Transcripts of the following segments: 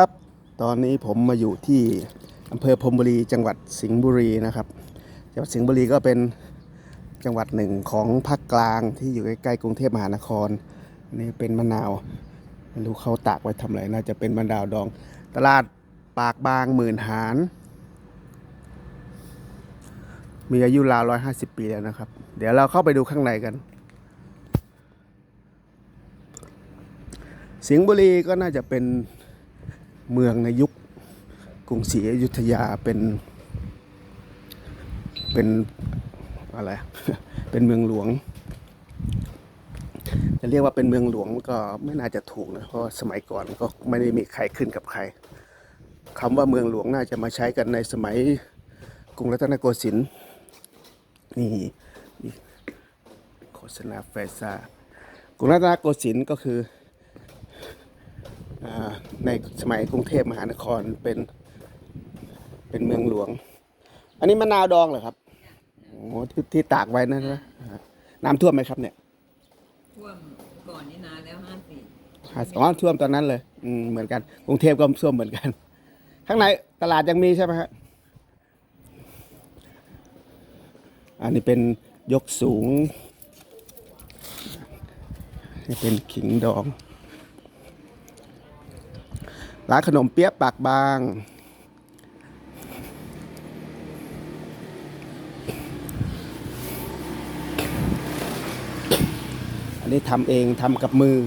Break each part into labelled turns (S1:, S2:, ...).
S1: ครับตอนนี้ผมมาอยู่ที่อำเภอพรมบุรีจังหวัดสิงห์บุรีนะครับ จังหวัดสิงห์บุรีก็เป็นจังหวัดหนึ่งของภาคกลางที่อยู่ใกล้ๆกรุงเทพมหานครอันนี่เป็นมะนาวไม่รู้เขาตากไว้ทำอะไรน่าจะเป็นมะนาวดอง ตลาดปากบางหมื่นหาร มีอายุราวร้อยห้าสิบปีแล้วนะครับ เดี๋ยวเราเข้าไปดูข้างในกัน สิงห์บุรีก็น่าจะเป็น เมืองในยุคกรุงศรีอยุธยาเป็นเป็นอะไร เป็นเมืองหลวง จะเรียกว่าเป็นเมืองหลวงก็ไม่น่าจะถูกนะ เพราะสมัยก่อนก็ไม่ได้มีใครขึ้นกับใครคำว่าเมืองหลวงน่าจะมาใช้กันในสมัยกรุงรัตนโกสินทร์นี่โฆษณาแฟซ่ากรุงรัตนโกสินทร์ก็คือ ในสมัยกรุงเทพมหานครเป็นเป็นเมืองหลวง อันนี้มะนาวดองเหรอครับโอ้ที่ที่ตากไว้นั่นนะน้ำท่วมไหมครับเนี่ย
S2: ท่วมก่อนนี่นานแล้วห้าสี่
S1: อ๋อท่วมตอนนั้นเลย อืมเหมือนกันกรุงเทพก็ท่วมเหมือนกัน ข้างในตลาดยังมีใช่ไหมครับอันนี้เป็นยกสูงนี่เป็นขิงดอง ร้านขนมเปี๊ยะปากบาง อันนี้ทำเองทำกับมือ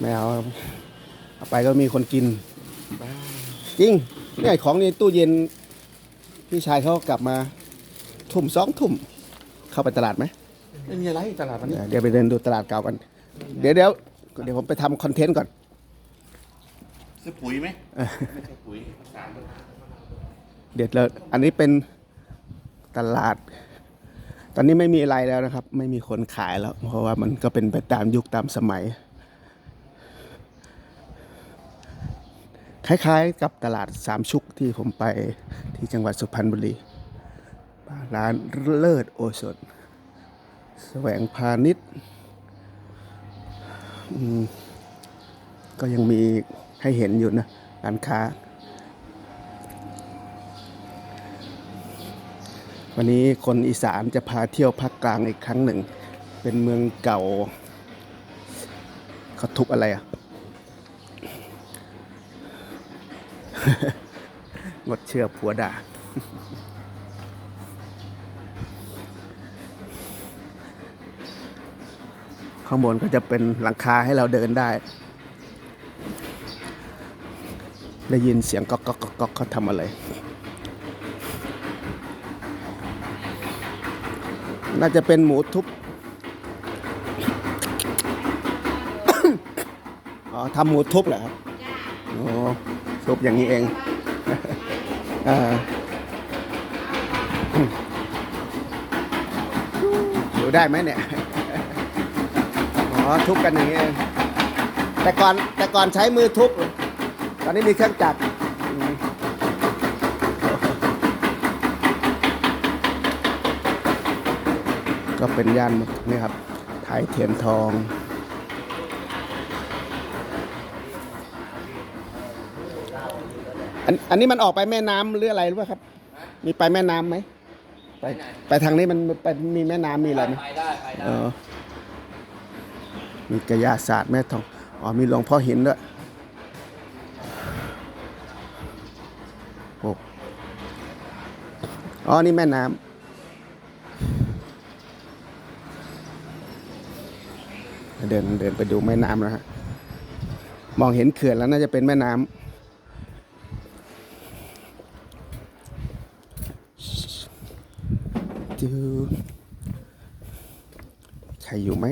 S1: ไม่เอาครับเอาไปก็มีคนกิน จริงเนี่ยของในตู้เย็น พี่ชายเขากลับมา ทุ่มสองทุ่ม เข้าไปตลาดไหม
S3: ไม่มีอะไรตลาดวันนี้
S1: เดี๋ยวไปเดินดูตลาดเก่ากัน เดี๋ยวเดี๋ยวเดี๋ยวผมไปทำคอนเทนต์ก่อน
S3: ซื้อปุ๋ยไหมไม่ใช่ปุ๋ยสาร
S1: เด็ดเลยอันนี้เป็นตลาด ตอนนี้ไม่มีอะไรแล้วนะครับ ไม่มีคนขายแล้ว เพราะว่ามันก็เป็นไปตามยุคตามสมัย คล้ายๆ กับตลาดสามชุกที่ผมไปที่จังหวัดสุพรรณบุรีร้านเลิศโอสถแสวงพาณิชย์ก็ยังมี ให้เห็นอยู่นะร้านค้า วันนี้คนอีสานจะพาเที่ยวภาคกลางอีกครั้งหนึ่ง เป็นเมืองเก่าเขาทุบอะไรอะงดเชื่อผัวด่าข้างบนก็จะเป็นหลังคาให้เราเดินได้ ได้ยินเสียงก๊อกก๊อกก๊อกเขาทำอะไร น่าจะเป็นหมูทุบอ๋อทำหมูทุบเหรอครับโอ้ทุบอย่างนี้เองอ่าอยู่ได้ไหมเนี่ย อ๋อ ทุบกันอย่างนี้เองแต่ก่อนแต่ก่อนใช้มือทุบ อนนี้มีเครื่องจักรอืมก็เป็นย่านนี่ครับไทยเทียนทอง อันอันนี้มันออกไปแม่น้ำหรืออะไรหรือเปล่าครับ มีไปแม่น้ำไหมไปไปทางนี้มันไปมีแม่น้ำมีอะไรไหม
S3: ไปได้ไปได้
S1: เออมีกระยาศาสตร์แม่ทองอ๋อมีหลวงพ่อหินด้วย โอ้อ๋อ นี่แม่น้ำเดินเดินไปดูแม่น้ำนะฮะ มองเห็นเขื่อนแล้วน่าจะเป็นแม่น้ำดูใครอยู่ไหม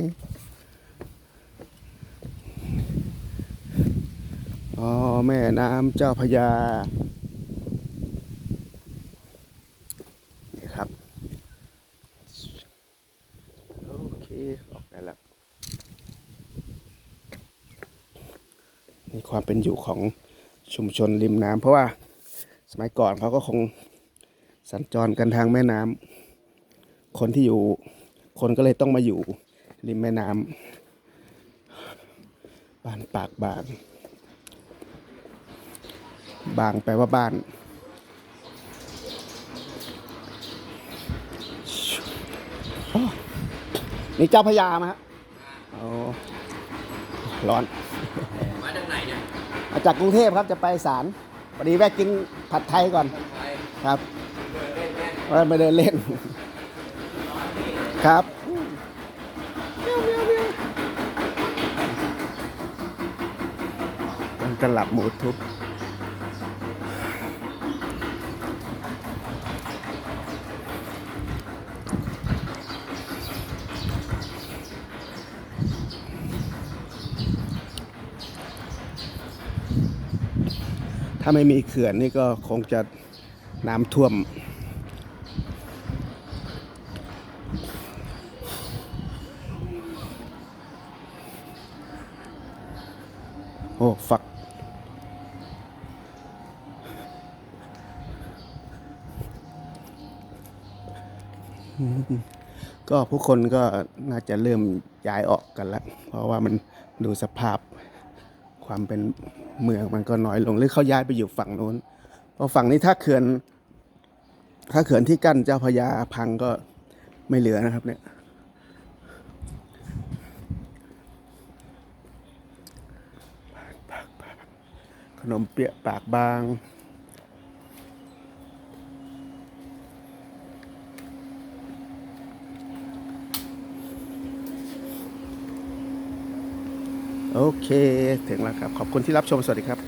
S1: อ๋อ แม่น้ำเจ้าพยา นี่ครับ โอเค ออกได้แล้วมีความเป็นอยู่ของชุมชนริมน้ำเพราะว่าสมัยก่อนเขาก็คงสัญจรกันทางแม่น้ำคนที่อยู่ คนก็เลยต้องมาอยู่ริมแม่น้ำบ้านปากบาง บางแปลว่าบ้านโอ้ นี่เจ้าพญามาฮะโอ้ร้อน
S4: มาจากไหนเนี่ย
S1: มาจากกรุงเทพครับจะไปศาลพอดีแวะกินผัดไทยก่อน
S4: ไทย
S1: ครับ
S4: เดินเล่นแน่
S1: ว่ามาเดินเล่น ครับมันกระหลับหมูทุบ ถ้าไม่มีเขื่อนนี่ก็คงจะน้ำท่วม โอ้ฝักก็ผู้คนก็น่าจะเริ่มย้ายออกกันแล้ว เพราะว่ามันดูสภาพ ความเป็นเมืองมันก็น้อยลงหรือเขาย้ายไปอยู่ฝั่งนู้นเพราะฝั่งนี้ถ้าเขื่อน ถ้าเขื่อนที่กั้นเจ้าพญาพังก็ไม่เหลือนะครับเนี่ยขนมเปี๊ยะปากบาง โอเค ถึงแล้วครับ ขอบคุณที่รับชม สวัสดีครับ